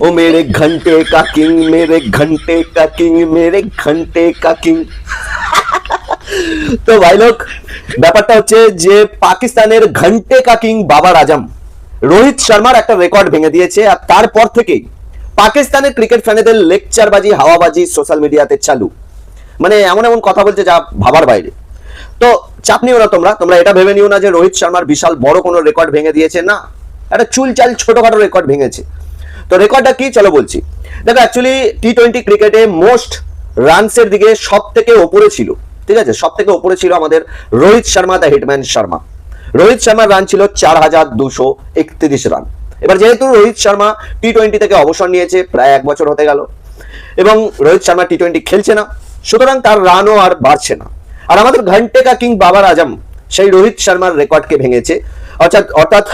ओ मेरे घंटे का किंग मेरे घंटे का किंग मेरे घंटे का किंग তো ভাই লোক ব্যাপারটা হচ্ছে যে পাকিস্তানের ঘন্টে কা কিং বাবার আজম রোহিত শর্মার একটা রেকর্ড ভেঙে দিয়েছে আর তারপর থেকেই পাকিস্তানের ক্রিকেট ফ্যানেদের লেকচারবাজি হাওয়াবাজি সোশ্যাল মিডিয়াতে চালু মানে এমন এমন কথা বলছে যা ভাবার বাইরে তো চাপ নিও না তোমরা তোমরা এটা ভেবে নিও না যে রোহিত শর্মার বিশাল বড় কোনো রেকর্ড ভেঙে দিয়েছে না একটা চুলচাল ছোটখাটো রেকর্ড ভেঙেছে তো রেকর্ডটা কি? চলো বলছি। দেখো অ্যাকচুয়ালি টি টোয়েন্টি ক্রিকেটে মোস্ট রানসের দিকে সব থেকে ওপরে ছিল। ঠিক আছে? সব থেকে ওপরে ছিল আমাদের রোহিত শর্মা দ্য হিটম্যান শর্মা। রোহিত শর্মার রান ছিল চার হাজার দুশো একত্রিশ রান এবার যেহেতু রোহিত শর্মা টি টোয়েন্টি থেকে অবসর নিয়েছে, প্রায় এক বছর হতে গেল, এবং রোহিত শর্মা টি টোয়েন্টি খেলছে না, সুতরাং তার রানও আর বাড়ছে না। আর আমাদের ঘন্টে কা কিং বাবার আজম, সেই রোহিত শর্মার রেকর্ডকে ভেঙেছে অর্থাৎ অর্থাৎ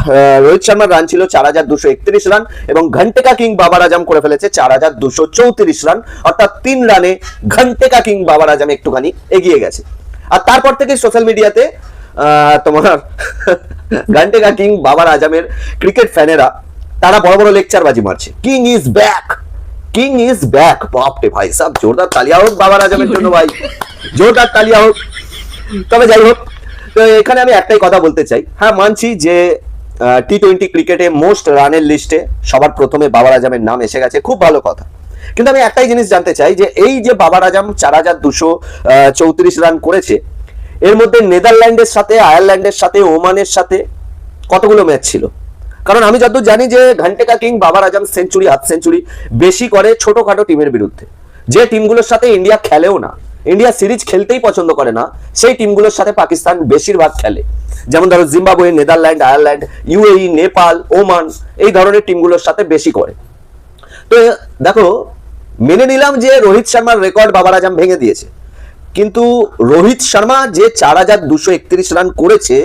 রোহিত শর্মার রান ছিল চার হাজার দুশো একত্রিশ রান এবং ঘন্টে কা বাবার আজম করে ফেলেছে চার হাজার দুশো চৌত্রিশ রান অর্থাৎ, তিন রানে ঘন্টে কা বাবার আজম একটুখানি এগিয়ে গেছে। আর তারপর থেকে সোশ্যাল মিডিয়াতে তোমার ঘন্টে কা বাবার আজমের ক্রিকেট ফ্যানেরা তারা বড় বড় লেকচার বাজি মারছে। King is back king is back বাপরে ভাই, সব জোরদার তালিয়া হোক বাবার আজমের জন্য ভাই। জোরদার তালিয়া হোক। তবে যাই হোক তো এখানে আমি একটাই কথা বলতে চাই। হ্যাঁ মানছি যে টি টোয়েন্টি ক্রিকেটে মোস্ট রানের লিস্টে সবার প্রথমে বাবার আজমের নাম এসে গেছে, খুব ভালো কথা। কিন্তু আমি একটাই জিনিস জানতে চাই যে, এই যে বাবার আজম চার হাজার দুশো চৌত্রিশ রান করেছে, এর মধ্যে নেদারল্যান্ডের সাথে, আয়ারল্যান্ডের সাথে, ওমানের সাথে কতগুলো ম্যাচ ছিল? কারণ আমি যতদূর জানি যে, ঘন্টেকা কিং বাবার আজম সেঞ্চুরি হাফ সেঞ্চুরি বেশি করে ছোটখাটো টিমের বিরুদ্ধে। যে টিমগুলোর সাথে ইন্ডিয়া খেলেও না ইন্ডিয়া সিরিজ খেলতেই পছন্দ করে না, সেই টিমগুলোর সাথে পাকিস্তান বেশিরভাগ খেলে। যেমন ধরো Zimbabwe, Netherland, Ireland, UAE, Nepal, Oman, এই ধরনের টিমগুলোর সাথে বেশি করে। তো, দেখো, মেনে নিলাম যে রোহিত শর্মার রেকর্ড বাবার আজম ভেঙে দিয়েছে। কিন্তু রোহিত শর্মা যে চার হাজার দুশো একত্রিশ রান করেছে,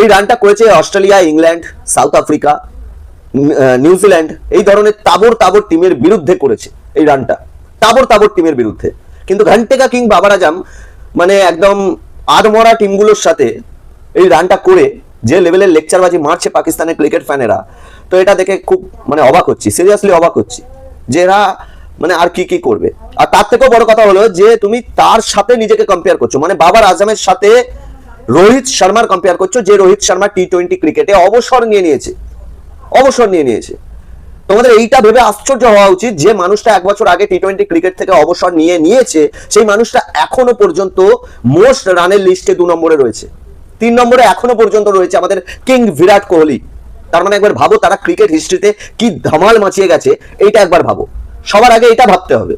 এই রানটা করেছে Australia, England, South Africa New Zealand, এই ধরনের তাবর তাবর টিমের বিরুদ্ধে করেছে এই রানটা। তাবর তাবর টিমের বিরুদ্ধে। কিন্তু ঘন্টেকা কিং বাবার আজম মানে একদম আদমরা টিমগুলোর সাথে এই রানটা করে যে লেভেলের লেকচারবাজি মারছে পাকিস্তানের ক্রিকেট ফ্যানেরা তো এটা দেখে খুব মানে অবাক হচ্ছি সিরিয়াসলি অবাক হচ্ছি যে এরা মানে আর কি কি করবে। আর তার থেকেও বড় কথা হলো যে তুমি তার সাথে নিজেকে কম্পেয়ার করছ মানে বাবার আজমের সাথে রোহিত শর্মার কম্পেয়ার করছ, যে রোহিত শর্মা টি টোয়েন্টি ক্রিকেটে অবসর নিয়ে নিয়েছে, অবসর নিয়ে নিয়েছে। তোমাদের এইটা ভেবে আশ্চর্য হওয়া উচিত যে মানুষটা এক বছর আগে টি টোয়েন্টি ক্রিকেট থেকে অবসর নিয়ে নিয়েছে, সেই মানুষটা এখনও পর্যন্ত মোস্ট রানের লিস্টে দু নম্বরে রয়েছে। তিন নম্বরে এখনও পর্যন্ত রয়েছে আমাদের কিং বিরাট কোহলি। তার মানে একবার ভাবো তারা ক্রিকেট হিস্ট্রিতে কি ধামাল মাচিয়ে গেছে, এইটা একবার ভাবো। সবার আগে এটা ভাবতে হবে।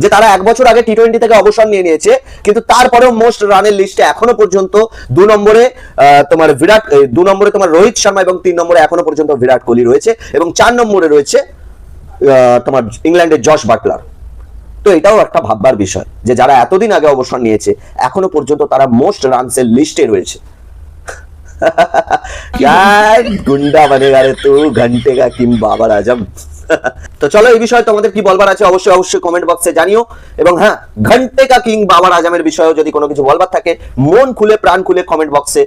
যে তারা এক বছর আগে টি টোয়েন্টি থেকে অবসর নিয়ে নিয়েছে, কিন্তু তারপরেও মোস্ট রানের লিস্টে এখনও পর্যন্ত দু নম্বরে তোমার বিরাট দু নম্বরে তোমার রোহিত শর্মা এবং তিন নম্বরে এখনও পর্যন্ত বিরাট কোহলি রয়েছে এবং চার নম্বরে রয়েছে তোমার ইংল্যান্ডের জশ বাটলার। তো এটাও একটা ভাববার বিষয় যে যারা এতদিন আগে অবসর নিয়েছে, এখনও পর্যন্ত তারা মোস্ট রানসের লিস্টে রয়েছে। গুন্ডা বানে রে তো ঘন্টে গা কিম বাবা রাজম। তো চলো এই বিষয়ে তোমাদের কি বলবার আছে অবশ্যই অবশ্যই কমেন্ট বক্সে জানিও। এবং হ্যাঁ ঘন্টে কা কিং বাবার আজমের বিষয়েও যদি কোনো কিছু বলবার থাকে, মন খুলে, প্রাণ খুলে কমেন্ট বক্সে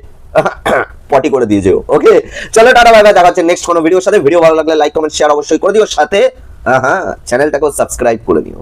পটি করে দিয়ে যেও ওকে চলো, টাটা বাই বাই দেখা হচ্ছে নেক্সট কোনো ভিডিওর সাথে। ভিডিও ভালো লাগলে লাইক কমেন্ট শেয়ার অবশ্যই করে দিও। সাথে হ্যাঁ চ্যানেলটাকেও সাবস্ক্রাইব করে দিও